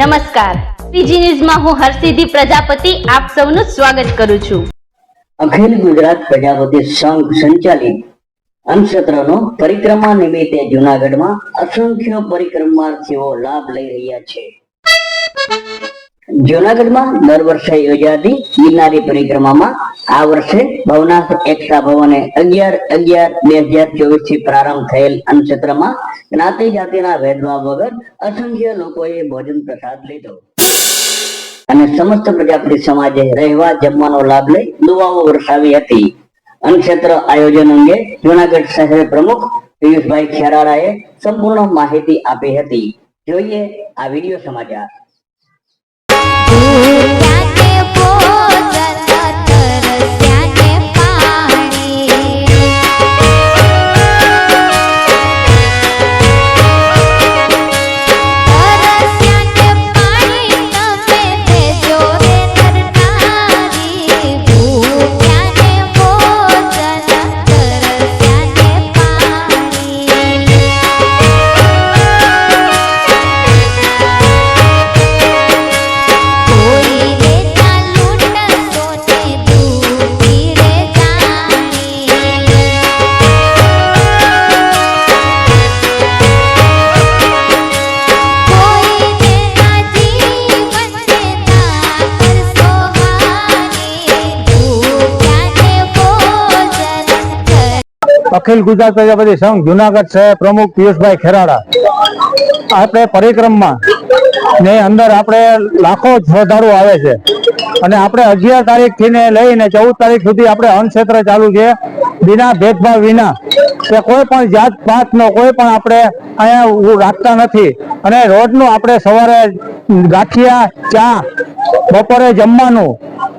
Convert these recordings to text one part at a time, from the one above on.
નમસ્કાર. પીજી ન્યૂઝમાં હું હરસિદ્ધિ પ્રજાપતિ, આપ સૌનું સ્વાગત કરું છું. અખિલ ગુજરાત પ્રજાપતિ સંઘ સંચાલિત અંશત્રનો પરિક્રમા નિમિત્તે જૂનાગઢમાં અસંખ્ય પરિક્રમાર્થીઓ લાભ લઈ રહ્યા છે. જુનાગઢમાં દર વર્ષે યોજાતી ગિરનારી પરિક્રમામાં આ વર્ષે ભવનાથ એકતા ભવને અગિયાર અગિયાર બે હજાર ચોવીસથી પ્રારંભ થયેલ અન્નક્ષેત્રમાં જ્ઞાતિ જાતિના ભેદભાવ વગર અસંખ્ય લોકોએ ભોજન પ્રસાદ લીધો. અને સમસ્ત પ્રજાપતિ સમાજે રહેવા જમવાનો લાભ લઈ દુવાઓ વરસાવી હતી. અન્નક્ષેત્ર આયોજન અંગે જુનાગઢ શહેર પ્રમુખ પિયુષભાઈ ખેરાળાએ સંપૂર્ણ માહિતી આપી હતી. જોઈએ આ વીડિયો સમાચાર. ભોજન અખિલ ગુજરાત પ્રજાપતિ સંઘ, જુનાગઢ શહેર પ્રમુખ પિયુષભાઈ ખેરાડા. આપણે પરિક્રમમાં ને અંદર આપણે લાખો શ્રદ્ધાળુ આવે છે. અને આપણે અગિયાર તારીખથી ને લઈને ચૌદ તારીખ સુધી આપણે અન્નક્ષેત્ર ચાલુ છે. બિના ભેદભાવ વિના. કે કોઈ પણ જાત પાત નો કોઈ પણ આપણે અહીંયા રાખતા નથી. અને રોજનું આપણે સવારે ગાંઠિયા, ચા, બપોરે જમવાનું,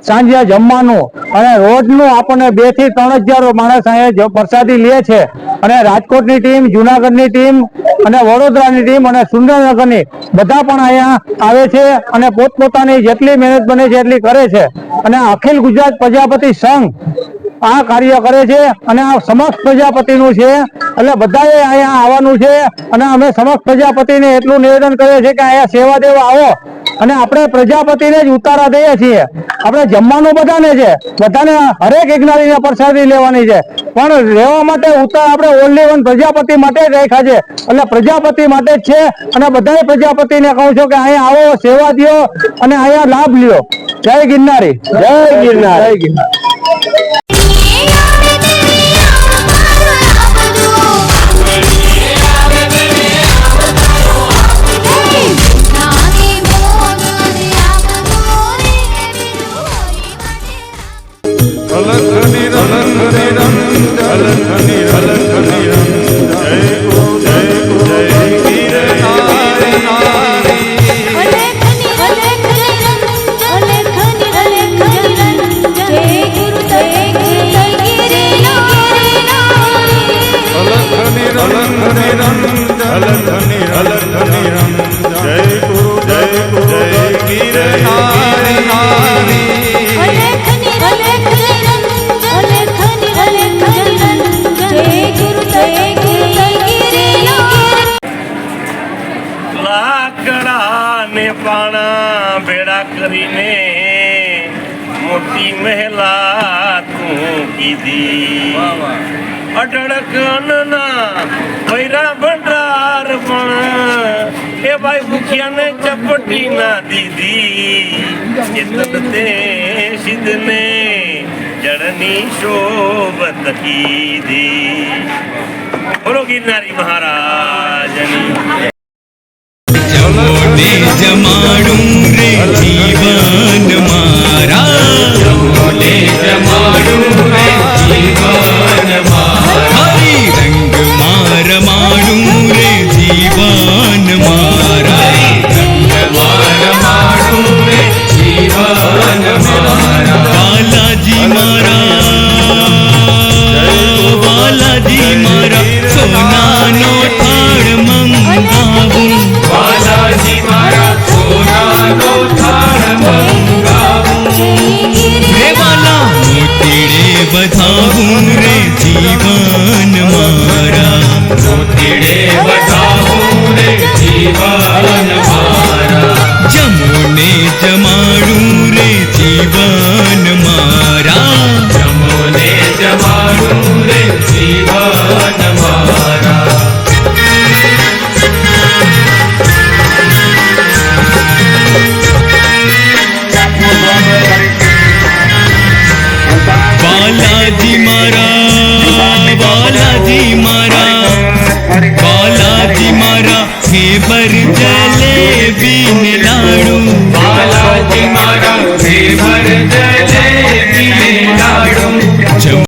સાંજે જમવાનું અને રોજનું આપણને બેથી ત્રણ હજાર માણસ અહીંયા પ્રસાદી લે છે. અને રાજકોટની ટીમ, જુનાગઢની ટીમ અને વડોદરાની ટીમ અને સુરેન્દ્રનગરની બધા પણ અહીંયા આવે છે અને પોતપોતાની જેટલી મહેનત બને છે એટલી કરે છે. અને અખિલ ગુજરાત પ્રજાપતિ સંઘ આ કાર્ય કરે છે અને આ સમસ્ત પ્રજાપતિનું છે. એટલે બધાએ અહીંયા આવવાનું છે અને અમે સમસ્ત પ્રજાપતિને એટલું નિવેદન કરીએ છીએ કે અહીંયા સેવા દેવા આવો. અને આપણે પ્રજાપતિને જ ઉતારા દઈએ છીએ. આપણે જમવાનું બધાને છે. બધાને હરેક જ્ઞાનીને પ્રસાદી લેવાની છે. પણ રહેવા માટે ઉતાર આપણે ઓનલી વન પ્રજાપતિ માટે જ રાખ્યા છે. એટલે પ્રજાપતિ માટે જ છે અને બધાએ પ્રજાપતિને કહું છું કે અહીંયા આવો સેવા દ્યો અને અહીંયા લાભ લ્યો. જય ગિરનારી. જય ગિરનાર. જય ગિરનાર. પાણા ભેડા કરીને મોટી મહેલા તું કીધી. અઢળક અન્નના ભૈરા ભાઈ ભૂખ્યાને ચપટી ના દીધી તદતે સિદ્ધને જળની શોભત કીધી. બોલો ગિરનારી મહારાજની. જમાડું રે જીવન મારા. જમાડું परिचय